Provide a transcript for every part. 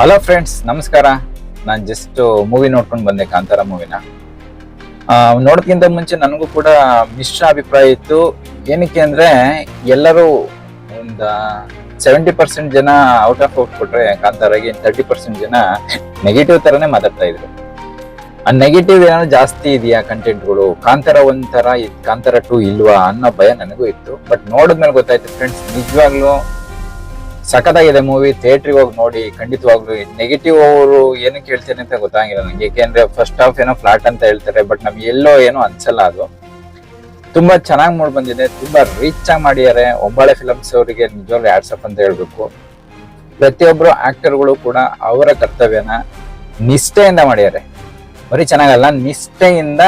Hello friends ನಮಸ್ಕಾರ. ನಾನು just movie ನೋಡ್ಕೊಂಡು ಬಂದೆ, ಕಾಂತಾರ ಮೂವಿನ ನೋಡೋದ್ಕಿಂತ ಮುಂಚೆ ನನಗೂ ಕೂಡ ಮಿಶ್ರ ಅಭಿಪ್ರಾಯ ಇತ್ತು. ಏನಕ್ಕೆ ಅಂದರೆ, ಎಲ್ಲರೂ ಒಂದು ಸೆವೆಂಟಿ ಪರ್ಸೆಂಟ್ ಜನ ಔಟ್ ಆಫ್ ಔಟ್ ಕೊಟ್ಟರೆ ಕಾಂತಾರಾಗಿ ತರ್ಟಿ ಪರ್ಸೆಂಟ್ ಜನ ನೆಗೆಟಿವ್ ಥರನೇ ಮಾತಾಡ್ತಾ ಇದ್ರು. ಆ ನೆಗೆಟಿವ್ ಏನಾದ್ರು ಜಾಸ್ತಿ ಇದೆಯಾ ಕಂಟೆಂಟ್ಗಳು ಕಾಂತಾರ ಒಂಥರ ಕಾಂತಾರ ಟೂ ಇಲ್ವಾ ಅನ್ನೋ ಭಯ ನನಗೂ ಇತ್ತು. ಬಟ್ ನೋಡಿದ್ಮೇಲೆ ಗೊತ್ತಾಯ್ತು ಫ್ರೆಂಡ್ಸ್ ನಿಜವಾಗ್ಲೂ ಸಖತ್ತಾಗಿದೆ ಮೂವಿ ಥಿಯೇಟ್ರಿಗೆ ಹೋಗಿ ನೋಡಿ, ಖಂಡಿತವಾಗ್ಲು ನೆಗೆಟಿವ್ ಅವರು ಏನಕ್ಕೆ ಹೇಳ್ತಾರೆ ಅಂತ ಗೊತ್ತಾಗಿಲ್ಲ ನಂಗೆ. ಏಕೆಂದ್ರೆ ಫಸ್ಟ್ ಹಾಫ್ ಏನೋ ಫ್ಲಾಟ್ ಅಂತ ಹೇಳ್ತಾರೆ ಬಟ್ ನಮ್ಗೆ ಎಲ್ಲೋ ಏನೋ ಅನ್ಸಲ್ಲ ಅದು. ತುಂಬಾ ಚೆನ್ನಾಗಿ ಮೂಡ್ ಬಂದಿದೆ, ತುಂಬಾ ರೀಚ್ ಆಗಿ ಮಾಡಿದ್ದಾರೆ. ಒಬ್ಬಳೆ ಫಿಲಮ್ಸ್ ಅವರಿಗೆ ನಿಜವಾಗ್ಲೂ ಆಡ್ಸಪ್ ಅಂತ ಹೇಳ್ಬೇಕು. ಪ್ರತಿಯೊಬ್ರು ಆಕ್ಟರ್ಗಳು ಕೂಡ ಅವರ ಕರ್ತವ್ಯನ ನಿಷ್ಠೆಯಿಂದ ಮಾಡಿದ್ದಾರೆ. ಬರೀ ಚೆನ್ನಾಗಲ್ಲ, ನಿಷ್ಠೆಯಿಂದ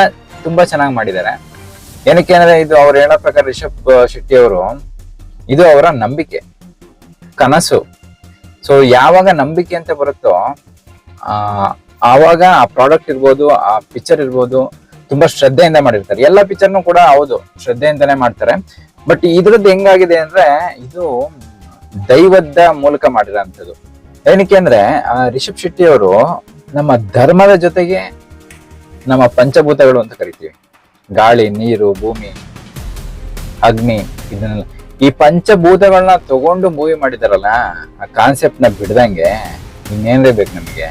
ತುಂಬಾ ಚೆನ್ನಾಗಿ ಮಾಡಿದ್ದಾರೆ. ಏನಕ್ಕೆ ಅಂದ್ರೆ ಇದು ಅವ್ರು ಹೇಳೋ ಪ್ರಕಾರ ರಿಷಬ್ ಶೆಟ್ಟಿ ಅವರು, ಇದು ಅವರ ನಂಬಿಕೆ. ಕನಸು. ಸೊ ಯಾವಾಗ ನಂಬಿಕೆ ಅಂತ ಬರುತ್ತೋ ಆವಾಗ ಆ ಪ್ರಾಡಕ್ಟ್ ಇರ್ಬೋದು, ಆ ಪಿಕ್ಚರ್ ಇರ್ಬೋದು, ತುಂಬಾ ಶ್ರದ್ಧೆಯಿಂದ ಮಾಡಿರ್ತಾರೆ. ಎಲ್ಲ ಪಿಕ್ಚರ್ನು ಕೂಡ ಹೌದು, ಶ್ರದ್ಧೆಯಿಂದನೇ ಮಾಡ್ತಾರೆ. ಬಟ್ ಇದ್ರದ್ದು ಹೆಂಗಾಗಿದೆ ಅಂದ್ರೆ, ಇದು ದೈವದ ಮೂಲಕ ಮಾಡಿರೋಂಥದ್ದು. ಏನಕ್ಕೆ ಅಂದ್ರೆ ರಿಷಬ್ ಶೆಟ್ಟಿ ಅವರು ನಮ್ಮ ಧರ್ಮದ ಜೊತೆಗೆ ನಮ್ಮ ಪಂಚಭೂತಗಳು ಅಂತ ಕರಿತೀವಿ. ಗಾಳಿ, ನೀರು, ಭೂಮಿ, ಅಗ್ನಿ, ಇದನ್ನೆಲ್ಲ. ಈ ಪಂಚಭೂತಗಳನ್ನ ತಗೊಂಡು ಮೂವಿ ಮಾಡಿದಾರಲ್ಲ, ಆ ಕಾನ್ಸೆಪ್ಟ್ನ ಬಿಡ್ದಂಗೆ ಇನ್ನೇನ್ರೇ ಬೇಕು ನಮಗೆ.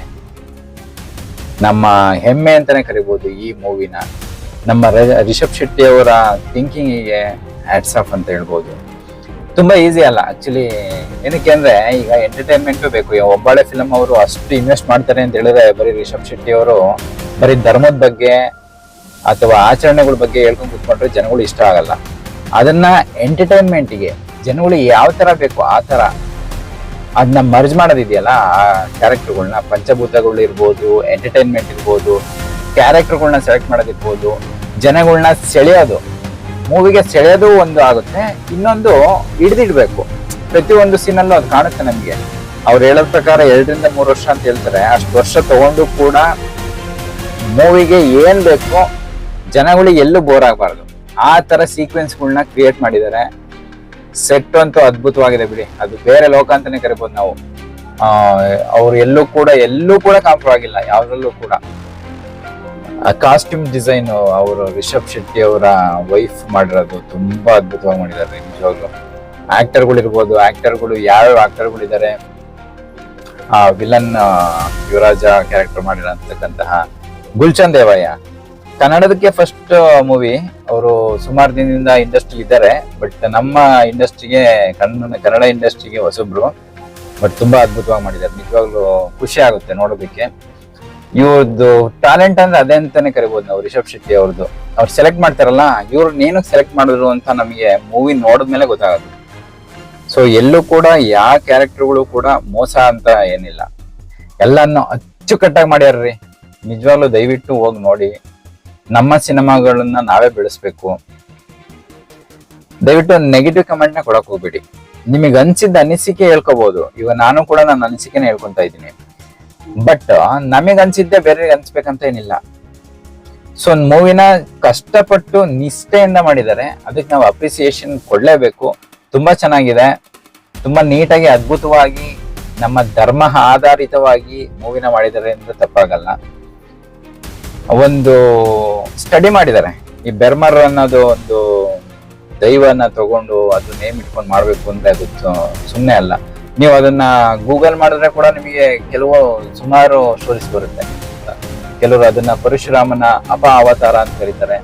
ನಮ್ಮ ಹೆಮ್ಮೆ ಅಂತಾನೆ ಕರಿಬಹುದು ಈ ಮೂವಿನ ನಮ್ಮ ರಿಷಬ್ ಶೆಟ್ಟಿ ಅವರ ಥಿಂಕಿಂಗಿಗೆ ಹ್ಯಾಟ್ಸ್ ಆಫ್ ಅಂತ ಹೇಳ್ಬೋದು. ತುಂಬಾ ಈಸಿ ಅಲ್ಲ ಆ್ಯಕ್ಚುಲಿ ಏನಕ್ಕೆ ಅಂದ್ರೆ ಈಗ ಎಂಟರ್ಟೈನ್ಮೆಂಟ್ ಬೇಕು. ಒಬ್ಬಳೆ ಫಿಲಮ್ ಅವರು ಅಷ್ಟು ಇನ್ವೆಸ್ಟ್ ಮಾಡ್ತಾರೆ ಅಂತ ಹೇಳಿದ್ರೆ ಬರೀ ರಿಷಬ್ ಶೆಟ್ಟಿ ಅವರು ಬರೀ ಧರ್ಮದ ಬಗ್ಗೆ ಅಥವಾ ಆಚರಣೆಗಳ ಬಗ್ಗೆ ಹೇಳ್ಕೊಂಡು ಕೂತ್ಕೊಂಡ್ರೆ ಜನಗಳು ಇಷ್ಟ ಆಗಲ್ಲ. ಅದನ್ನ ಎಂಟರ್ಟೈನ್ಮೆಂಟ್ಗೆ ಜನಗಳು ಯಾವ ತರ ಬೇಕು ಆ ತರ ಅದನ್ನ ಮರ್ಜ್ ಮಾಡೋದಿದೆಯಲ್ಲ, ಆ ಕ್ಯಾರೆಕ್ಟರ್ಗಳನ್ನ ಪಂಚಭೂತಗಳು ಇರ್ಬೋದು ಎಂಟರ್ಟೈನ್ಮೆಂಟ್ ಇರ್ಬೋದು ಕ್ಯಾರೆಕ್ಟರ್ಗಳನ್ನ ಸೆಲೆಕ್ಟ್ ಮಾಡೋದಿರ್ಬೋದು ಜನಗಳನ್ನ ಸೆಳೆಯೋದು. ಮೂವಿಗೆ ಸೆಳೆಯೋದು ಒಂದು ಆಗುತ್ತೆ, ಇನ್ನೊಂದು ಹಿಡಿದಿಡ್ಬೇಕು. ಪ್ರತಿಯೊಂದು ಸೀನಲ್ಲೂ ಅದು ಕಾಣುತ್ತೆ ನಮಗೆ. ಅವ್ರು ಹೇಳೋ ಪ್ರಕಾರ ಎರಡರಿಂದ ಮೂರು ವರ್ಷ ಅಂತ ಹೇಳ್ತಾರೆ. ಅಷ್ಟು ವರ್ಷ ತಗೊಂಡು ಕೂಡ ಮೂವಿಗೆ ಏನು ಬೇಕು ಜನಗಳಿಗೆ ಎಲ್ಲೂ ಬೋರ್ ಆಗಬಾರ್ದು. ಆ ತರ ಸೀಕ್ವೆನ್ಸ್ಗಳನ್ನ ಕ್ರಿಯೇಟ್ ಮಾಡಿದ್ದಾರೆ. ಸೆಟ್ ಅಂತೂ ಅದ್ಭುತವಾಗಿದೆ ಬಿಡಿ. ಅದು ಬೇರೆ ಲೋಕ ಅಂತಾನೆ ಕರಿಬೋದು ನಾವು. ಆ, ಅವ್ರು ಎಲ್ಲೂ ಕೂಡ ಎಲ್ಲೂ ಕೂಡ ಆಗಿಲ್ಲ, ಯಾವ್ದ್ರಲ್ಲೂ ಕೂಡ. ಕಾಸ್ಟ್ಯೂಮ್ ಡಿಸೈನ್ ಅವರು ರಿಷಬ್ ಶೆಟ್ಟಿ ಅವರ ವೈಫ್ ಮಾಡಿರೋದು ತುಂಬಾ ಅದ್ಭುತವಾಗಿ ಮಾಡಿದ್ದಾರೆ ನಿಜವಾಗ್ಲು. ಆಕ್ಟರ್ಗಳು ಇರ್ಬೋದು ಆಕ್ಟರ್ಗಳು ಯಾವ ಆಕ್ಟರ್ಗಳು ಇದ್ದಾರೆ. ಆ ವಿಲನ್ ಯುವರಾಜ ಕ್ಯಾರೆಕ್ಟರ್ ಮಾಡಿರತಕ್ಕಂತಹ ಗುಲ್ಚಂದ್ ದೇವಯ್ಯ. ಕನ್ನಡದಕ್ಕೆ ಫಸ್ಟ್ ಮೂವಿ ಅವರು ಸುಮಾರು ದಿನದಿಂದ ಇಂಡಸ್ಟ್ರಿ ಇದ್ದಾರೆ. ಬಟ್ ನಮ್ಮ ಇಂಡಸ್ಟ್ರಿಗೆ ಕನ್ನಡ ಕನ್ನಡ ಇಂಡಸ್ಟ್ರಿಗೆ ಹೊಸಬ್ರು. ಬಟ್ ತುಂಬಾ ಅದ್ಭುತವಾಗಿ ಮಾಡಿದ್ದಾರೆ. ನಿಜವಾಗ್ಲೂ ಖುಷಿ ಆಗುತ್ತೆ ನೋಡೋದಕ್ಕೆ. ಇವ್ರದ್ದು ಟ್ಯಾಲೆಂಟ್ ಅಂದ್ರೆ ಅದೇ ಅಂತಾನೆ ಕರಿಬಹುದು ನಾವು, ರಿಷಬ್ ಶೆಟ್ಟಿ ಅವ್ರದ್ದು ಅವ್ರು ಸೆಲೆಕ್ಟ್ ಮಾಡ್ತಾರಲ್ಲ, ಇವ್ರು ಏನಕ್ಕೆ ಸೆಲೆಕ್ಟ್ ಮಾಡಿದ್ರು ಅಂತ ನಮಗೆ ಮೂವಿ ನೋಡಿದ್ಮೇಲೆ ಗೊತ್ತಾಗುತ್ತೆ ಸೊ ಎಲ್ಲೂ ಕೂಡ ಯಾವ ಕ್ಯಾರೆಕ್ಟರ್ಗಳು ಕೂಡ ಮೋಸ ಅಂತ ಏನಿಲ್ಲ. ಎಲ್ಲಾನು ಅಚ್ಚುಕಟ್ಟಾಗಿ ಮಾಡ್ಯಾರ್ರಿ. ನಿಜವಾಗ್ಲೂ ದಯವಿಟ್ಟು ಹೋಗಿ ನೋಡಿ. ನಮ್ಮ ಸಿನಿಮಾಗಳನ್ನ ನಾವೇ ಬೆಳೆಸ್ಬೇಕು. ದಯವಿಟ್ಟು ನೆಗೆಟಿವ್ ಕಮೆಂಟ್ನ ಕೊಡಕ್ ಹೋಗ್ಬೇಡಿ. ನಿಮಗೆ ಅನ್ಸಿದ್ದ ಅನಿಸಿಕೆ ಹೇಳ್ಕೋಬಹುದು ಇವಾಗ ನಾನು ಕೂಡ ನನ್ನ ಅನಿಸಿಕೆನ ಹೇಳ್ಕೊಂತ ಇದ್ದೀನಿ. ಬಟ್ ನಮಗೆ ಅನ್ಸಿದ್ದೆ ಬೇರೆ ಅನ್ಸ್ಬೇಕಂತ ಏನಿಲ್ಲ. ಸೊ ಮೂವಿನ ಕಷ್ಟಪಟ್ಟು ನಿಷ್ಠೆಯಿಂದ ಮಾಡಿದ್ದಾರೆ. ಅದಕ್ಕೆ ನಾವು ಅಪ್ರಿಸಿಯೇಷನ್ ಕೊಡಲೇಬೇಕು. ತುಂಬಾ ಚೆನ್ನಾಗಿದೆ. ತುಂಬಾ ನೀಟಾಗಿ, ಅದ್ಭುತವಾಗಿ ನಮ್ಮ ಧರ್ಮ ಆಧಾರಿತವಾಗಿ ಮೂವಿನ ಮಾಡಿದ್ದಾರೆ ಅಂದ್ರೆ ತಪ್ಪಾಗಲ್ಲ. ಒಂದು ಸ್ಟಡಿ ಮಾಡಿದ್ದಾರೆ. ಈ ಬೆರ್ಮರ್ ಅನ್ನೋದು ಒಂದು ದೈವನ ತಗೊಂಡು ಅದು ನೇಮ್ ಇಟ್ಕೊಂಡು ಮಾಡ್ಬೇಕು ಅಂದ್ರೆ ಅದು ಸುಮ್ಮನೆ ಅಲ್ಲ. ನೀವು ಅದನ್ನ ಗೂಗಲ್ ಮಾಡಿದ್ರೆ ಕೂಡ ನಿಮಗೆ ಕೆಲವು ಸುಮಾರು ಸ್ಟೋರೀಸ್ ಬರುತ್ತೆ. ಕೆಲವರು ಅದನ್ನ ಪರಶುರಾಮನ ಅಪ ಅವತಾರ ಅಂತ ಕರೀತಾರೆ.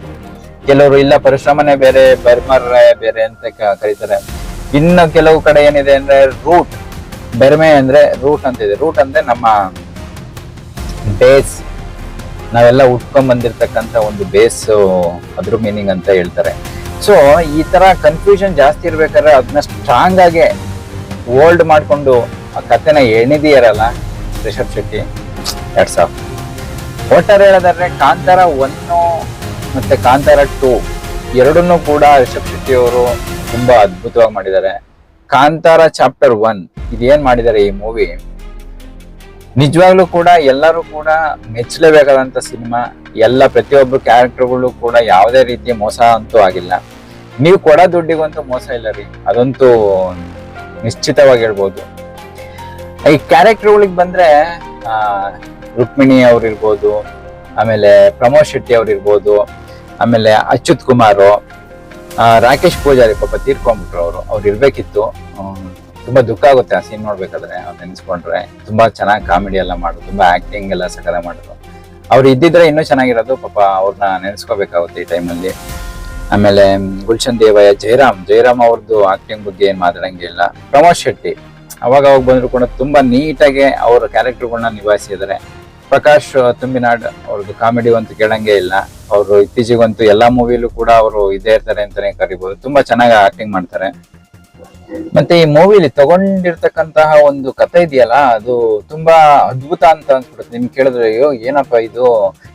ಕೆಲವರು ಇಲ್ಲ ಪರಶುರಾಮನೇ ಬೇರೆ ಬೆರ್ಮರ್ ಬೇರೆ ಅಂತ ಕರೀತಾರೆ. ಇನ್ನು ಕೆಲವು ಕಡೆ ಏನಿದೆ ಅಂದ್ರೆ ರೂಟ್ ಬೆರ್ಮೆ ಅಂದ್ರೆ ರೂಟ್ ಅಂತ ಇದೆ ರೂಟ್ ಅಂದ್ರೆ ನಮ್ಮ ಬೇಸ್ ನಾವೆಲ್ಲ ಉಟ್ಕೊಂಡ್ ಬಂದಿರತಕ್ಕಂತ ಒಂದು ಬೇಸ್, ಅದ್ರ ಮೀನಿಂಗ್ ಅಂತ ಹೇಳ್ತಾರೆ. ಸೊ ಈ ತರ ಕನ್ಫ್ಯೂಷನ್ ಜಾಸ್ತಿ ಇರ್ಬೇಕಾದ್ರೆ ಅದನ್ನ ಸ್ಟ್ರಾಂಗ್ ಆಗಿ ಓಲ್ಡ್ ಮಾಡ್ಕೊಂಡು ಆ ಕಥೆನ ಎಣಿದಿಯಾರಲ್ಲ ರಿಷಬ್ ಶೆಟ್ಟಿ? ಎರಡ್ ಆಫ್ ಒಟ್ಟಾರೆ ಹೇಳೋದಾದ್ರೆ ಕಾಂತಾರ ಒನ್ನು ಮತ್ತೆ ಕಾಂತಾರ ಟೂ ಎರಡನ್ನೂ ಕೂಡ ರಿಷಬ್ ಶೆಟ್ಟಿ ಅವರು ತುಂಬಾ ಅದ್ಭುತವಾಗಿ ಮಾಡಿದ್ದಾರೆ. ಕಾಂತಾರ ಚಾಪ್ಟರ್ ಒನ್ ಇದೇನ್ ಮಾಡಿದ್ದಾರೆ ಈ ಮೂವಿ ನಿಜವಾಗ್ಲೂ ಕೂಡ ಎಲ್ಲರೂ ಕೂಡ ಮೆಚ್ಚಲೇಬೇಕಾದಂತ ಸಿನಿಮಾ. ಎಲ್ಲ ಪ್ರತಿಯೊಬ್ಬರು ಕ್ಯಾರೆಕ್ಟರ್ಗಳು ಕೂಡ ಯಾವುದೇ ರೀತಿಯ ಮೋಸ ಅಂತೂ ಆಗಿಲ್ಲ. ನೀವು ಕೊಡೋ ದುಡ್ಡಿಗಂತೂ ಮೋಸ ಇಲ್ಲ ರೀ. ಅದಂತೂ ನಿಶ್ಚಿತವಾಗಿ ಹೇಳ್ಬೋದು ಈ ಕ್ಯಾರೆಕ್ಟರ್ಗಳಿಗೆ ಬಂದ್ರೆ ರುಕ್ಮಿಣಿ ಅವ್ರು ಇರ್ಬೋದು ಆಮೇಲೆ ಪ್ರಮೋದ್ ಶೆಟ್ಟಿ ಅವ್ರು ಇರ್ಬೋದು ಆಮೇಲೆ ಅಚ್ಯುತ್ ಕುಮಾರ್ ರಾಕೇಶ್ ಪೂಜಾರಿ ಪಾಪ ತೀರ್ಕೊಂಬಿಟ್ರು ಅವರು. ಅವ್ರು ಇರ್ಬೇಕಿತ್ತು. ತುಂಬಾ ದುಃಖ ಆಗುತ್ತೆ ಆ ಸೀನ್ ನೋಡ್ಬೇಕಾದ್ರೆ, ಅವ್ರು ನೆನೆಸ್ಕೊಂಡ್ರೆ. ತುಂಬಾ ಚೆನ್ನಾಗಿ ಕಾಮಿಡಿ ಎಲ್ಲ ಮಾಡೋದು ತುಂಬಾ ಆಕ್ಟಿಂಗ್ ಎಲ್ಲ ಸಕಲ ಮಾಡಿದ್ರು ಅವ್ರು ಇದ್ದಿದ್ರೆ ಇನ್ನೂ ಚೆನ್ನಾಗಿರೋದು, ಪಾಪ ಅವ್ರನ್ನ ನೆನೆಸ್ಕೋಬೇಕಾಗುತ್ತೆ ಈ ಟೈಮಲ್ಲಿ ಆಮೇಲೆ ಗುಲ್ಶನ್ ದೇವಯ್ಯ ಜಯರಾಮ್ ಜಯರಾಮ್ ಅವ್ರದ್ದು ಆಕ್ಟಿಂಗ್ ಬಗ್ಗೆ ಏನ್ ಮಾತಾಡಂಗಿಲ್ಲ ಪ್ರಮೋದ್ ಶೆಟ್ಟಿ. ಅವಾಗ ಅವಾಗ ಬಂದ್ರು ಕೂಡ ತುಂಬಾ ನೀಟಾಗಿ ಅವ್ರ ಕ್ಯಾರೆಕ್ಟರ್ಗಳನ್ನ ನಿಭಾಯಿಸಿದ್ದಾರೆ. ಪ್ರಕಾಶ್ ತುಂಬಿನಾಡ್ ಅವ್ರದ್ದು ಕಾಮಿಡಿ ಅಂತೂ ಕೇಳಂಗೆ ಇಲ್ಲ. ಅವರು ಇತ್ತೀಚೆಗಂತೂ ಎಲ್ಲಾ ಮೂವಿಲೂ ಕೂಡ ಅವರು ಇದೇ ಇರ್ತಾರೆ ಅಂತಾನೆ ಕರಿಬಹುದು ತುಂಬಾ ಚೆನ್ನಾಗಿ ಆಕ್ಟಿಂಗ್ ಮಾಡ್ತಾರೆ. ಮತ್ತೆ ಈ ಮೂವಿಲಿ ತಗೊಂಡಿರ್ತಕ್ಕಂತಹ ಒಂದು ಕತೆ ಇದೆಯಲ್ಲ, ಅದು ತುಂಬಾ ಅದ್ಭುತ ಅಂತ ಅನ್ಸ್ಬಿಡುತ್ತೆ. ನಿಮ್ಗೆ ಕೇಳಿದ್ರೆ, ಅಯ್ಯೋ, ಏನಪ್ಪ ಇದು?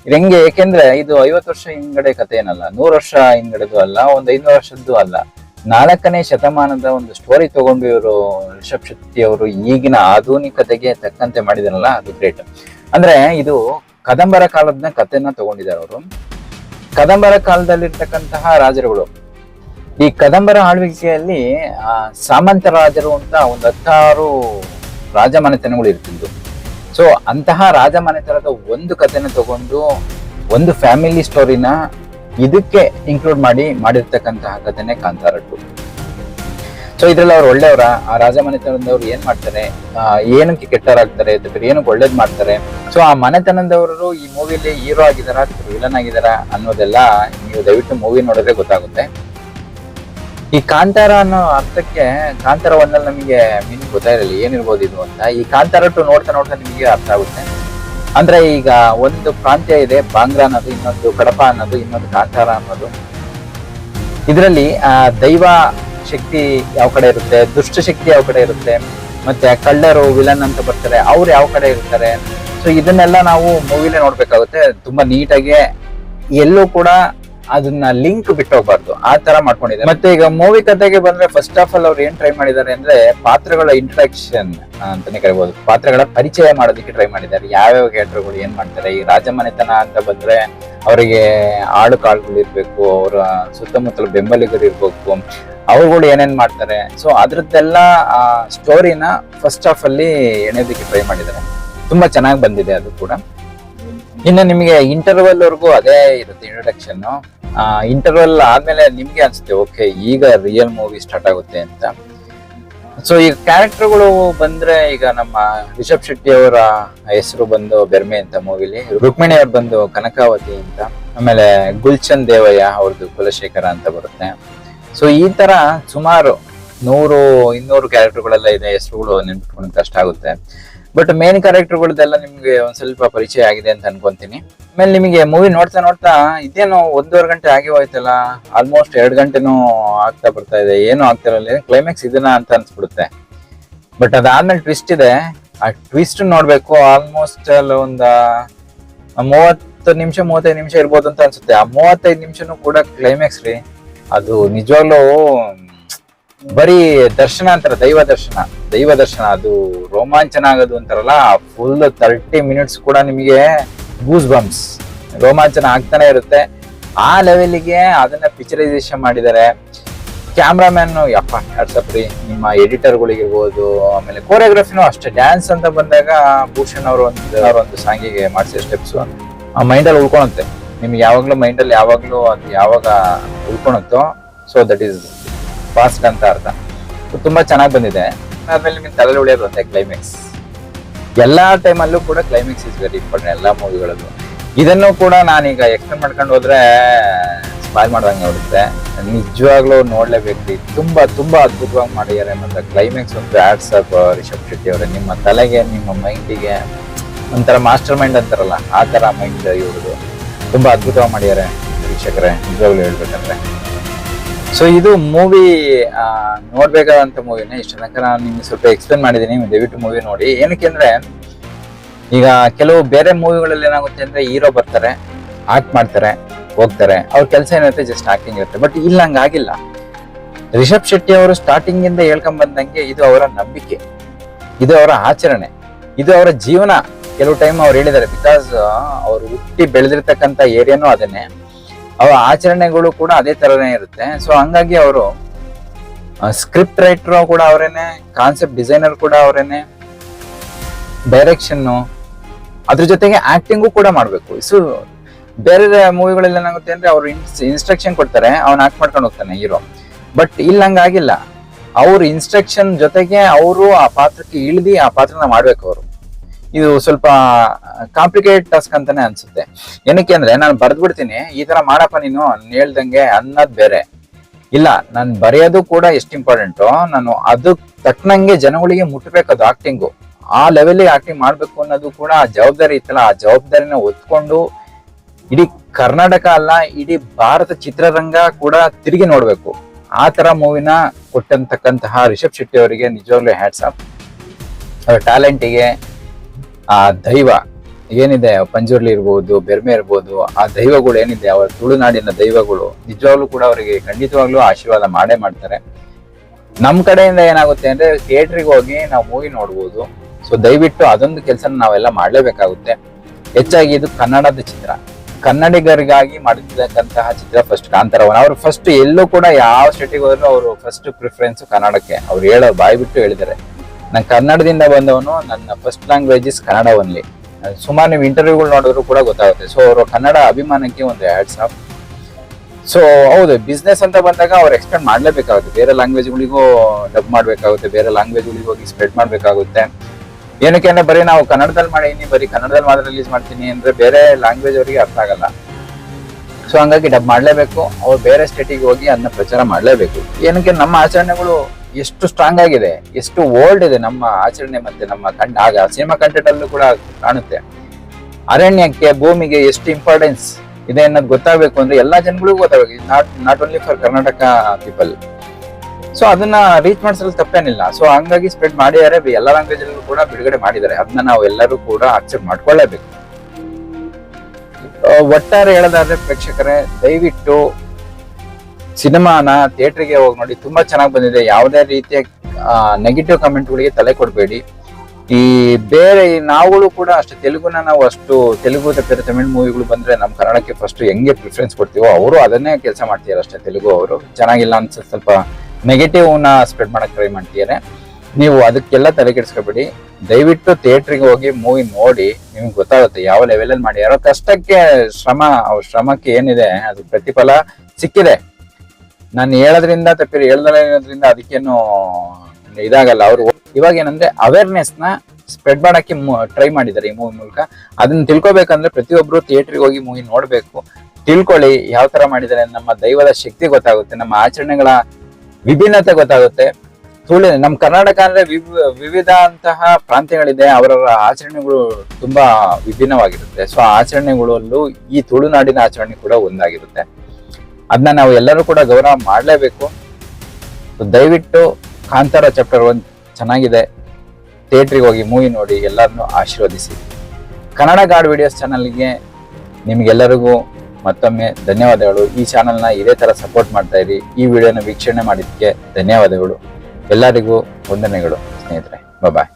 ಇದು ಹೆಂಗೆ? ಏಕೆಂದ್ರೆ ಇದು ಐವತ್ತು ವರ್ಷ ಹಿಂಗಡೆ ಕತೆ ಏನಲ್ಲ, ನೂರು ವರ್ಷ ಹಿಂಗಡೆದು ಅಲ್ಲ, ಒಂದ್ ಐನೂರು ವರ್ಷದ್ದು ಅಲ್ಲ. ನಾಲ್ಕನೇ ಶತಮಾನದ ಒಂದು ಸ್ಟೋರಿ ತಗೊಂಡು ಇವರು ರಿಷಬ್ ಶೆಟ್ಟಿ ಅವರು ಈಗಿನ ಆಧುನಿಕತೆಗೆ ತಕ್ಕಂತೆ ಮಾಡಿದಾರಲ್ಲ ಅದು ಗ್ರೇಟ್ ಅಂದ್ರೆ ಇದು ಕದಂಬರ ಕಾಲದ ಕಥೆನ ತಗೊಂಡಿದ್ದಾರೆ ಅವರು. ಕದಂಬರ ಕಾಲದಲ್ಲಿರ್ತಕ್ಕಂತಹ ರಾಜರುಗಳು ಈ ಕದಂಬರ ಆಳ್ವಿಕೆಯಲ್ಲಿ ಸಾಮಂತ ರಾಜರು ಅಂತ ಒಂದು ಹತ್ತಾರು ರಾಜಮನೆತನಗಳು ಇರ್ತಿದ್ದು ಸೊ ಅಂತಹ ರಾಜಮನೆತನದ ಒಂದು ಕಥೆನ ತಗೊಂಡು ಒಂದು ಫ್ಯಾಮಿಲಿ ಸ್ಟೋರಿನ ಇದಕ್ಕೆ ಇನ್ಕ್ಲೂಡ್ ಮಾಡಿ, ಮಾಡಿರ್ತಕ್ಕಂತಹ ಕಥೆನೆ ಟು ಸೊ ಇದ್ರಲ್ಲಿ ಅವ್ರು ಒಳ್ಳೆಯವರ, ಆ ರಾಜಮನೆತನದವ್ರು ಏನ್ ಮಾಡ್ತಾರೆ ಏನಕ್ಕೆ ಕೆಟ್ಟರಾಗ್ತಾರೆ ಏನಕ್ಕೆ ಒಳ್ಳೇದ್ ಮಾಡ್ತಾರೆ. ಸೊ ಆ ಮನೆತನದವರು ಈ ಮೂವಿಲಿ ಹೀರೋ ಆಗಿದಾರ ವಿಲನ್ ಆಗಿದಾರ ಅನ್ನೋದೆಲ್ಲ ನೀವು ದಯವಿಟ್ಟು ಮೂವಿ ನೋಡಿದ್ರೆ ಗೊತ್ತಾಗುತ್ತೆ. ಈ ಕಾಂತಾರ ಅನ್ನೋ ಅರ್ಥಕ್ಕೆ ಕಾಂತಾರ ಒಂದಲ್ಲಿ ನಮಗೆ ಮೀನ್ ಗೊತ್ತಾಗಿರಲಿ ಏನಿರ್ಬೋದು ಇದು ಅಂತ. ಈ ಕಾಂತಾರ ಟು ನೋಡ್ತಾ ನೋಡ್ತಾ ನಿಮಗೆ ಅರ್ಥ ಆಗುತ್ತೆ. ಅಂದ್ರೆ ಈಗ ಒಂದು ಪ್ರಾಂತ್ಯ ಇದೆ, ಬಾಂಗ್ರಾ ಅನ್ನೋದು, ಇನ್ನೊಂದು ಕಡಪ ಅನ್ನೋದು, ಇನ್ನೊಂದು ಕಾಂತಾರ ಅನ್ನೋದು. ಇದರಲ್ಲಿ, ಆ, ದೈವ ಶಕ್ತಿ ಯಾವ ಕಡೆ ಇರುತ್ತೆ, ದುಷ್ಟ ಶಕ್ತಿ ಯಾವ ಕಡೆ ಇರುತ್ತೆ, ಮತ್ತೆ ಕಳ್ಳರು, ವಿಲನ್ ಅಂತ ಬರ್ತಾರೆ, ಅವ್ರು ಯಾವ ಕಡೆ ಇರ್ತಾರೆ. ಸೊ ಇದನ್ನೆಲ್ಲ ನಾವು ಮೂವಿಲೇ ನೋಡ್ಬೇಕಾಗುತ್ತೆ. ತುಂಬಾ ನೀಟಾಗಿ ಎಲ್ಲೂ ಕೂಡ ಅದನ್ನ ಲಿಂಕ್ ಬಿಟ್ಟು ಹೋಗ್ಬಾರ್ದು. ಆ ತರ ಮಾಡ್ಕೊಂಡಿದ್ದಾರೆ. ಮತ್ತೆ ಈಗ ಮೂವಿ ಕಥೆಗೆ ಬಂದ್ರೆ ಫಸ್ಟ್ ಆಫ್ ಆಲ್ ಅವ್ರು ಏನ್ ಟ್ರೈ ಮಾಡಿದ್ದಾರೆ ಅಂದ್ರೆ ಪಾತ್ರಗಳ ಇಂಟ್ರಾಕ್ಷನ್ ಅಂತಾನೆ ಕರಿಬಹುದು ಪಾತ್ರಗಳ ಪರಿಚಯ ಮಾಡೋದಕ್ಕೆ ಟ್ರೈ ಮಾಡಿದ್ದಾರೆ. ಯಾವ್ಯಾವ ಕ್ಯಾರೆಕ್ಟರ್ಗಳು ಏನ್ ಮಾಡ್ತಾರೆ, ಈ ರಾಜಮನೆತನ ಅಂತ ಬಂದ್ರೆ ಅವರಿಗೆ ಆಳು ಕಾಳುಗಳು ಇರ್ಬೇಕು, ಅವರ ಸುತ್ತಮುತ್ತಲ ಬೆಂಬಲಿಗರು ಇರ್ಬೇಕು, ಅವ್ರುಗಳು ಏನೇನ್ ಮಾಡ್ತಾರೆ. ಸೊ ಅದ್ರದ್ದೆಲ್ಲ ಸ್ಟೋರಿನ ಫಸ್ಟ್ ಆಫ್ ಅಲ್ಲಿ ಎಣೆಯೋದಕ್ಕೆ ಟ್ರೈ ಮಾಡಿದ್ದಾರೆ. ತುಂಬಾ ಚೆನ್ನಾಗಿ ಬಂದಿದೆ ಅದು ಕೂಡ. ಇನ್ನು ನಿಮಗೆ ಇಂಟರ್ವೆಲ್ ವರ್ಗೂ ಅದೇ ಇರುತ್ತೆ ಇಂಟ್ರೊಡಕ್ಷನ್ ಇಂಟರ್ವಲ್ ಆದ್ಮೇಲೆ ನಿಮ್ಗೆ ಅನ್ಸುತ್ತೆ ಓಕೆ ಈಗ ರಿಯಲ್ ಮೂವಿ ಸ್ಟಾರ್ಟ್ ಆಗುತ್ತೆ ಅಂತ. ಸೊ ಈಗ ಕ್ಯಾರೆಕ್ಟರ್ಗಳು ಬಂದ್ರೆ ಈಗ ನಮ್ಮ ರಿಷಬ್ ಶೆಟ್ಟಿ ಅವರ ಹೆಸರು ಬಂದು ಬೆರ್ಮೆ ಅಂತ ಮೂವಿಲಿ ರುಕ್ಮಿಣಿ ಅವ್ರು ಬಂದು ಕನಕಾವತಿ ಅಂತ, ಆಮೇಲೆ ಗುಲ್ಚಂದ್ ದೇವಯ್ಯ ಅವ್ರದ್ದು ಕುಲಶೇಖರ ಅಂತ ಬರುತ್ತೆ. ಸೊ ಈ ತರ ಸುಮಾರು ನೂರು, ಇನ್ನೂರು ಕ್ಯಾರೆಕ್ಟರ್ಗಳೆಲ್ಲ ಇದೆ, ಹೆಸರುಗಳು ನೆನ್ಪಿಟ್ಕೊಂಡು ಕಷ್ಟ ಆಗುತ್ತೆ. ಬಟ್ ಮೇನ್ ಕ್ಯಾರೆಕ್ಟರ್ಗಳದೆಲ್ಲ ನಿಮಗೆ ಒಂದು ಸ್ವಲ್ಪ ಪರಿಚಯ ಆಗಿದೆ ಅಂತ ಅನ್ಕೊಂತೀನಿ. ಆಮೇಲೆ ನಿಮಗೆ ಮೂವಿ ನೋಡ್ತಾ ನೋಡ್ತಾ ಇದೇನು ಒಂದೂವರೆ ಗಂಟೆ ಆಗಿ ಹೋಯ್ತಲ್ಲ ಆಲ್ಮೋಸ್ಟ್ ಎರಡು ಗಂಟೆನೂ ಆಗ್ತಾ ಬರ್ತಾ ಇದೆ. ಏನು ಆಗ್ತಿರಲ್ಲ ಕ್ಲೈಮ್ಯಾಕ್ಸ್ ಇದನ್ನ ಅಂತ ಅನ್ಸ್ಬಿಡುತ್ತೆ. ಬಟ್ ಅದಾದ್ಮೇಲೆ ಟ್ವಿಸ್ಟ್ ಇದೆ. ಆ ಟ್ವಿಸ್ಟ್ ನೋಡಬೇಕು ಆಲ್ಮೋಸ್ಟ್ ಅಲ್ಲಿ ಒಂದು ಮೂವತ್ತು ನಿಮಿಷ, ಮೂವತ್ತೈದು ನಿಮಿಷ ಇರ್ಬೋದು ಅಂತ ಅನ್ಸುತ್ತೆ. ಆ ಮೂವತ್ತೈದು ನಿಮಿಷನೂ ಕೂಡ ಕ್ಲೈಮ್ಯಾಕ್ಸ್ ರೀ. ಅದು ನಿಜವಾಗ್ಲೂ ಬರೀ ದರ್ಶನ ಅಂತಾರೆ, ದೈವ ದರ್ಶನ. ದೈವ ದರ್ಶನ, ಅದು ರೋಮಾಂಚನ ಆಗೋದು ಅಂತಾರಲ್ಲ ಫುಲ್ ತರ್ಟಿ ಮಿನಿಟ್ಸ್ ಕೂಡ ನಿಮಗೆ ಗೂಸ್ ಬಂಪ್ಸ್ ರೋಮಾಂಚನ ಆಗ್ತಾನೆ ಇರುತ್ತೆ. ಆ ಲೆವೆಲ್ಗೆ ಅದನ್ನ ಪಿಕ್ಚರೈಸೇಷನ್ ಮಾಡಿದ್ದಾರೆ. ಕ್ಯಾಮ್ರಾಮ್ಯಾನ್ ಯಪ್ಪ ವಾಟ್ಸಪ್ ರೀ ನಿಮ್ಮ ಎಡಿಟರ್ಗಳಿಗಿರ್ಬೋದು ಆಮೇಲೆ ಕೋರಿಯೋಗ್ರಫಿನೂ ಅಷ್ಟೇ. ಡ್ಯಾನ್ಸ್ ಅಂತ ಬಂದಾಗ ಭೂಷಣ್ ಅವರು ಒಂದು ಅವರೊಂದು ಸಾಂಗಿಗೆ ಮಾಡಿಸಿದ ಸ್ಟೆಪ್ಸು ಆ ಮೈಂಡಲ್ಲಿ ಉಳ್ಕೊಳುತ್ತೆ. ನಿಮ್ಗೆ ಯಾವಾಗಲೂ ಮೈಂಡಲ್ಲಿ ಯಾವಾಗಲೂ ಅದು ಯಾವಾಗ ಉಳ್ಕೊಳುತ್ತೋ ಸೊ ದಟ್ ಈಸ್ ಫಾಸ್ಟ್ ಅಂತ ಅರ್ಥ. ತುಂಬಾ ಚೆನ್ನಾಗಿ ಬಂದಿದೆ. ಆದ್ಮೇಲೆ ನಿಮ್ಗೆ ತಲೆ ಉಳಿಯೋದು ಒಂದೇ ಕ್ಲೈಮ್ಯಾಕ್ಸ್ ಎಲ್ಲಾ ಟೈಮಲ್ಲೂ ಕೂಡ ಕ್ಲೈಮ್ಯಾಕ್ಸ್ ಇಸ್ ವೆರಿ ಇಂಪಾರ್ಟೆಂಟ್ ಎಲ್ಲಾ ಮೂವಿಗಳಲ್ಲೂ ಇದನ್ನು ಕೂಡ ನಾನೀಗ ಎಕ್ಸ್ಪ್ಲೇನ್ ಮಾಡ್ಕೊಂಡು ಹೋದ್ರೆ ಸ್ಪಾಯ್ ಮಾಡ್ದಂಗೆ ನೋಡುತ್ತೆ ನಿಜವಾಗ್ಲೂ ನೋಡ್ಲೇಬೇಕು ತುಂಬಾ ತುಂಬಾ ಅದ್ಭುತವಾಗಿ ಮಾಡಿದ್ದಾರೆ ಮತ್ತೆ ಕ್ಲೈಮ್ಯಾಕ್ಸ್ ಒಂದು ಆಡ್ಸ್ ರಿಷಬ್ ಶೆಟ್ಟಿ ಅವರೇ. ನಿಮ್ಮ ತಲೆಗೆ, ನಿಮ್ಮ ಮೈಂಡಿಗೆ ಒಂಥರ ಮಾಸ್ಟರ್ ಮೈಂಡ್ ಅಂತಾರಲ್ಲ, ಆ ಥರ ಮೈಂಡ್ ಇವ್ರದ್ದು. ತುಂಬ ಅದ್ಭುತವಾಗಿ ಮಾಡಿದ್ದಾರೆ ವೀಕ್ಷಕರೇ. ನಿಜವಾಗ್ಲೂ ಹೇಳ್ಬೇಕಂದ್ರೆ. ಸೊ ಇದು ಮೂವಿ ನೋಡ್ಬೇಕಾದಂತ ಮೂವಿನ ಇಷ್ಟು. ತನಕ ನಾನು ನಿಮ್ಗೆ ಸ್ವಲ್ಪ ಎಕ್ಸ್ಪ್ಲೇನ್ ಮಾಡಿದ್ದೀನಿ ದಯವಿಟ್ಟು ಮೂವಿ ನೋಡಿ. ಏನಕ್ಕೆ ಅಂದ್ರೆ, ಈಗ ಕೆಲವು ಬೇರೆ ಮೂವಿಗಳಲ್ಲಿ ಏನಾಗುತ್ತೆ ಅಂದ್ರೆ ಹೀರೋ ಬರ್ತಾರೆ ಆಕ್ಟ್ ಮಾಡ್ತಾರೆ, ಹೋಗ್ತಾರೆ. ಅವ್ರ ಕೆಲಸ ಏನಿರುತ್ತೆ ಜಸ್ಟ್ ಆಕ್ಟಿಂಗ್ ಇರುತ್ತೆ. ಬಟ್ ಇಲ್ಲ, ಹಂಗಾಗಿಲ್ಲ. ರಿಷಬ್ ಶೆಟ್ಟಿ ಅವರು ಸ್ಟಾರ್ಟಿಂಗ್ ಇಂದ ಹೇಳ್ಕೊಂಡ್ ಬಂದಂಗೆ ಇದು ಅವರ ನಂಬಿಕೆ. ಇದು ಅವರ ಆಚರಣೆ. ಇದು ಅವರ ಜೀವನ. ಕೆಲವು ಟೈಮ್ ಅವ್ರು ಹೇಳಿದ್ದಾರೆ ಬಿಕಾಸ್ ಅವ್ರು ಹುಟ್ಟಿ ಬೆಳೆದಿರ್ತಕ್ಕಂಥ ಏರಿಯಾನು ಅದನ್ನೇ. ಅವರ ಆಚರಣೆಗಳು ಕೂಡ ಅದೇ ತರನೇ ಇರುತ್ತೆ. ಸೊ ಹಂಗಾಗಿ ಅವರು ಸ್ಕ್ರಿಪ್ಟ್ ರೈಟರ್ ಕೂಡ ಅವರೇನೆ ಕಾನ್ಸೆಪ್ಟ್ ಡಿಸೈನರ್ ಕೂಡ ಅವರೇನೆ ಡೈರೆಕ್ಷನ್ ಅದ್ರ ಜೊತೆಗೆ ಆಕ್ಟಿಂಗು ಕೂಡ ಮಾಡಬೇಕು. ಸೊ ಬೇರೆ ಮೂವಿಗಳಲ್ಲಿ ಏನಾಗುತ್ತೆ ಅಂದ್ರೆ ಅವ್ರು ಇನ್ಸ್ಟ್ರಕ್ಷನ್ ಕೊಡ್ತಾರೆ, ಅವ್ನ ಆಕ್ಟ್ ಮಾಡ್ಕೊಂಡು ಹೋಗ್ತಾನೆ ಹೀರೋ ಬಟ್ ಇಲ್ಲಿ ಹಂಗಾಗಿಲ್ಲ. ಅವ್ರ ಇನ್ಸ್ಟ್ರಕ್ಷನ್ ಜೊತೆಗೆ ಅವರು ಆ ಪಾತ್ರಕ್ಕೆ ಇಳಿದಿ ಆ ಪಾತ್ರನ ಮಾಡ್ಬೇಕು ಅವರು. ಇದು ಸ್ವಲ್ಪ ಕಾಂಪ್ಲಿಕೇಟೆಡ್ ಟಾಸ್ಕ್ ಅಂತಾನೆ ಅನ್ಸುತ್ತೆ. ಏನಕ್ಕೆ ಅಂದ್ರೆ, ನಾನು ಬರ್ದ್ಬಿಡ್ತೀನಿ, ಈ ತರ ಮಾಡಪ್ಪ ನೀನು, ನಾನ್ ಹೇಳ್ದಂಗೆ ಅನ್ನೋದ್ ಬೇರೆ. ಇಲ್ಲ, ನಾನು ಬರೆಯೋದು ಕೂಡ ಎಷ್ಟು ಇಂಪಾರ್ಟೆಂಟು ನಾನು ಅದು ತಕ್ಕನಂಗೆ ಜನಗಳಿಗೆ ಮುಟ್ಟಬೇಕು ಅದು ಆಕ್ಟಿಂಗು ಆ ಲೆವೆಲ್ಗೆ ಆಕ್ಟಿಂಗ್ ಮಾಡ್ಬೇಕು ಅನ್ನೋದು ಕೂಡ ಆ ಜವಾಬ್ದಾರಿ ಇತ್ತಲ್ಲ, ಆ ಜವಾಬ್ದಾರಿನ ಒತ್ಕೊಂಡು ಇಡೀ ಕರ್ನಾಟಕ ಅಲ್ಲ, ಇಡೀ ಭಾರತ ಚಿತ್ರರಂಗ ಕೂಡ ತಿರುಗಿ ನೋಡ್ಬೇಕು. ಆ ತರ ಮೂವಿನ ಕೊಟ್ಟಂತಕ್ಕಂತಹ ರಿಷಬ್ ಶೆಟ್ಟಿ ಅವರಿಗೆ ನಿಜವಾಗ್ಲೂ ಹ್ಯಾಟ್ಸ್ ಆಫ್ ಅವ್ರ ಟ್ಯಾಲೆಂಟಿಗೆ ಆ ದೈವ ಏನಿದೆ, ಪಂಜುರ್ಲಿ ಇರ್ಬೋದು, ಬೆರ್ಮೆ ಇರ್ಬೋದು, ಆ ದೈವಗಳು ಏನಿದೆ, ಅವರ ತುಳುನಾಡಿನ ದೈವಗಳು ನಿಜವಾಗ್ಲೂ ಕೂಡ ಅವರಿಗೆ ಖಂಡಿತವಾಗ್ಲೂ ಆಶೀರ್ವಾದ ಮಾಡೇ ಮಾಡ್ತಾರೆ. ನಮ್ಮ ಕಡೆಯಿಂದ ಏನಾಗುತ್ತೆ ಅಂದ್ರೆ ಥಿಯೇಟ್ರಿಗೆ ಹೋಗಿ ನಾವು ಮೂವಿ ನೋಡ್ಬೋದು. ಸೊ ದಯವಿಟ್ಟು ಅದೊಂದು ಕೆಲಸ ನಾವೆಲ್ಲ ಮಾಡಲೇಬೇಕಾಗುತ್ತೆ. ಹೆಚ್ಚಾಗಿ ಇದು ಕನ್ನಡದ ಚಿತ್ರ. ಕನ್ನಡಿಗರಿಗಾಗಿ ಮಾಡಿರ್ತಕ್ಕಂತಹ ಚಿತ್ರ ಫಸ್ಟ್ ಕಾಂತಾರವನ. ಅವರು ಫಸ್ಟ್ ಎಲ್ಲೂ ಕೂಡ ಯಾವ ಸ್ಟೇಟಿಗೆ ಹೋದ್ರು ಅವರು ಫಸ್ಟ್ ಪ್ರಿಫರೆನ್ಸ್ ಕನ್ನಡಕ್ಕೆ. ಅವ್ರು ಹೇಳೋ ಬಾಯಿ ಬಿಟ್ಟು ಹೇಳಿದ್ದಾರೆ. ನಾನು ಕನ್ನಡದಿಂದ ಬಂದವನು, ನನ್ನ first language is Kannada only ಸುಮಾರು ನೀವು ಇಂಟರ್ವ್ಯೂಗಳು ನೋಡಿದ್ರು ಕೂಡ ಗೊತ್ತಾಗುತ್ತೆ. ಸೊ ಅವರು ಕನ್ನಡ ಅಭಿಮಾನಕ್ಕೆ ಒಂದು ಆ್ಯಡ್ಸ್ ಆಫ್ ಸೊ ಹೌದು ಬಿಸ್ನೆಸ್ ಅಂತ ಬಂದಾಗ ಅವ್ರು ಎಕ್ಸ್ಪೆಂಡ್ ಮಾಡಲೇಬೇಕಾಗುತ್ತೆ. ಬೇರೆ ಲ್ಯಾಂಗ್ವೇಜ್ಗಳಿಗೂ ಡಬ್ ಮಾಡಬೇಕಾಗುತ್ತೆ, ಬೇರೆ ಲ್ಯಾಂಗ್ವೇಜ್ಗಳಿಗೆ ಹೋಗಿ ಸ್ಪ್ರೆಡ್ ಮಾಡಬೇಕಾಗುತ್ತೆ. ಏನಕ್ಕೆ ಬರೀ ನಾವು ಕನ್ನಡದಲ್ಲಿ ಮಾಡೀನಿ, ಬರೀ ಕನ್ನಡದಲ್ಲಿ ಮಾತ್ರ ರಿಲೀಸ್ ಮಾಡ್ತೀನಿ ಅಂದರೆ ಬೇರೆ ಲ್ಯಾಂಗ್ವೇಜ್ ಅವರಿಗೆ ಅರ್ಥ ಆಗಲ್ಲ. ಸೊ ಹಂಗಾಗಿ ಡಬ್ ಮಾಡಲೇಬೇಕು. ಅವ್ರು ಬೇರೆ ಸ್ಟೇಟಿಗೆ ಹೋಗಿ ಅದನ್ನ ಪ್ರಚಾರ ಮಾಡಲೇಬೇಕು. ಏನಕ್ಕೆ ನಮ್ಮ ಆಚರಣೆಗಳು ಎಷ್ಟು ಸ್ಟ್ರಾಂಗ್ ಆಗಿದೆ, ಎಷ್ಟು ಓಲ್ಡ್ ಇದೆ ನಮ್ಮ ಆಚರಣೆ ಮತ್ತೆ ನಮ್ಮ ಕಂಡ, ಆಗ ಸಿನಿಮಾ ಕಂಟೆಂಟ್ ಅಲ್ಲೂ ಕೂಡ ಕಾಣುತ್ತೆ. ಅರಣ್ಯಕ್ಕೆ, ಭೂಮಿಗೆ ಎಷ್ಟು ಇಂಪಾರ್ಟೆನ್ಸ್ ಇದೆ ಅನ್ನೋದು ಗೊತ್ತಾಗಬೇಕು ಅಂದ್ರೆ ಎಲ್ಲಾ ಜನಗಳಿಗೂ ಗೊತ್ತಾಗಬೇಕು. Not not only for Karnataka people so ಅದನ್ನ ರೀಚ್ ಮಾಡಿಸಲು ತಪ್ಪೇನಿಲ್ಲ. ಸೊ ಹಂಗಾಗಿ ಸ್ಪ್ರೆಡ್ ಮಾಡಿದ್ದಾರೆ ಎಲ್ಲ ಲ್ಯಾಂಗ್ವೇಜ್ ಅಲ್ಲೂ ಕೂಡ ಬಿಡುಗಡೆ ಮಾಡಿದ್ದಾರೆ. ಅದನ್ನ ನಾವು ಎಲ್ಲರೂ ಕೂಡ ಅಕ್ಸೆಪ್ಟ್ ಮಾಡ್ಕೊಳ್ಳೇಬೇಕು. ಒಟ್ಟಾರೆ ಹೇಳೋದಾದ್ರೆ, ಪ್ರೇಕ್ಷಕರೇ, ದಯವಿಟ್ಟು ಸಿನಿಮಾನ ಥಿಯೇಟರ್ಗೆ ಹೋಗಿ ನೋಡಿ, ತುಂಬಾ ಚೆನ್ನಾಗಿ ಬಂದಿದೆ. ಯಾವುದೇ ರೀತಿಯ ನೆಗೆಟಿವ್ ಕಮೆಂಟ್ಗಳಿಗೆ ತಲೆ ಕೊಡಬೇಡಿ. ಈ ಬೇರೆ ಈ ನಾವುಗಳು ಕೂಡ ಅಷ್ಟು, ತೆಲುಗುನ ನಾವು ಅಷ್ಟು, ತೆಲುಗು ಬೇರೆ ತಮಿಳ್ ಮೂವಿಗಳು ಬಂದ್ರೆ ನಮ್ಮ ಕನ್ನಡಕ್ಕೆ ಫಸ್ಟ್ ಹೆಂಗೆ ಪ್ರಿಫರೆನ್ಸ್ ಕೊಡ್ತೀವೋ, ಅವರು ಅದನ್ನೇ ಕೆಲಸ ಮಾಡ್ತಿದ್ದಾರೆ ಅಷ್ಟೇ, ತೆಲುಗು ಅವರು. ಚೆನ್ನಾಗಿಲ್ಲ ಅನ್ಸುತ್ತೆ, ಸ್ವಲ್ಪ ನೆಗೆಟಿವ್ನ ಸ್ಪ್ರೆಡ್ ಮಾಡಕ್ ಟ್ರೈ ಮಾಡ್ತಿದ್ದಾರೆ ನೀವು ಅದಕ್ಕೆಲ್ಲ ತಲೆ ಕೆಡಿಸ್ಕೊಬೇಡಿ. ದಯವಿಟ್ಟು ಥಿಯೇಟ್ರಿಗೆ ಹೋಗಿ ಮೂವಿ ನೋಡಿ, ನಿಮ್ಗೆ ಗೊತ್ತಾಗುತ್ತೆ ಯಾವ ಲೆವೆಲಲ್ಲಿ ಮಾಡಿ. ಯಾರೋ ಕಷ್ಟಕ್ಕೆ ಶ್ರಮ ಅವ್ರ ಶ್ರಮಕ್ಕೆ ಏನಿದೆ, ಅದು ಪ್ರತಿಫಲ ಸಿಕ್ಕಿದೆ. ನಾನು ಹೇಳೋದ್ರಿಂದ ತಪ್ಪಿರಿ ಹೇಳ್ದದ್ರಿಂದ ಅದಕ್ಕೇನು ಇದಾಗಲ್ಲ. ಅವರು ಇವಾಗ ಏನಂದ್ರೆ ಅವೇರ್ನೆಸ್ನ ಸ್ಪ್ರೆಡ್ ಮಾಡೋಕ್ಕೆ ಟ್ರೈ ಮಾಡಿದ್ದಾರೆ ಈ ಮೂವಿ ಮೂಲಕ. ಅದನ್ನ ತಿಳ್ಕೊಬೇಕಂದ್ರೆ ಪ್ರತಿಯೊಬ್ರು ಥಿಯೇಟ್ರಿಗೆ ಹೋಗಿ ಮೂವಿ ನೋಡ್ಬೇಕು. ತಿಳ್ಕೊಳ್ಳಿ ಯಾವ ತರ ಮಾಡಿದ್ದಾರೆ ನಮ್ಮ ದೈವದ ಶಕ್ತಿ ಗೊತ್ತಾಗುತ್ತೆ, ನಮ್ಮ ಆಚರಣೆಗಳ ವಿಭಿನ್ನತೆ ಗೊತ್ತಾಗುತ್ತೆ. ತುಳಿ ನಮ್ಮ ಕರ್ನಾಟಕ ಅಂದ್ರೆ ವಿವ್- ವಿವಿಧ ಅಂತಹ ಪ್ರಾಂತ್ಯಗಳಿದೆ, ಅವರವರ ಆಚರಣೆಗಳು ತುಂಬಾ ವಿಭಿನ್ನವಾಗಿರುತ್ತೆ. ಸೊ ಆಚರಣೆಗಳಲ್ಲೂ ಈ ತುಳುನಾಡಿನ ಆಚರಣೆ ಕೂಡ ಒಂದಾಗಿರುತ್ತೆ. ಅದನ್ನ ನಾವು ಎಲ್ಲರೂ ಕೂಡ ಗೌರವ ಮಾಡಲೇಬೇಕು. ದಯವಿಟ್ಟು ಕಾಂತಾರ ಚಾಪ್ಟರ್ ಒನ್ ಚೆನ್ನಾಗಿದೆ. ಥಿಯೇಟ್ರಿಗೆ ಹೋಗಿ ಮೂವಿ ನೋಡಿ ಎಲ್ಲರನ್ನೂ ಆಶೀರ್ವದಿಸಿ. ಕನ್ನಡ ಗಾಡ್ ವಿಡಿಯೋಸ್ ಚಾನಲ್ಗೆ ನಿಮಗೆಲ್ಲರಿಗೂ ಮತ್ತೊಮ್ಮೆ ಧನ್ಯವಾದಗಳು. ಈ ಚಾನಲ್ನ ಇದೇ ಥರ ಸಪೋರ್ಟ್ ಮಾಡ್ತಾ ಇರಿ. ಈ ವಿಡಿಯೋನ ವೀಕ್ಷಣೆ ಮಾಡಿದ್ದಕ್ಕೆ ಧನ್ಯವಾದಗಳು. ಎಲ್ಲರಿಗೂ ವಂದನೆಗಳು, ಸ್ನೇಹಿತರೆ. ಬಾಯ್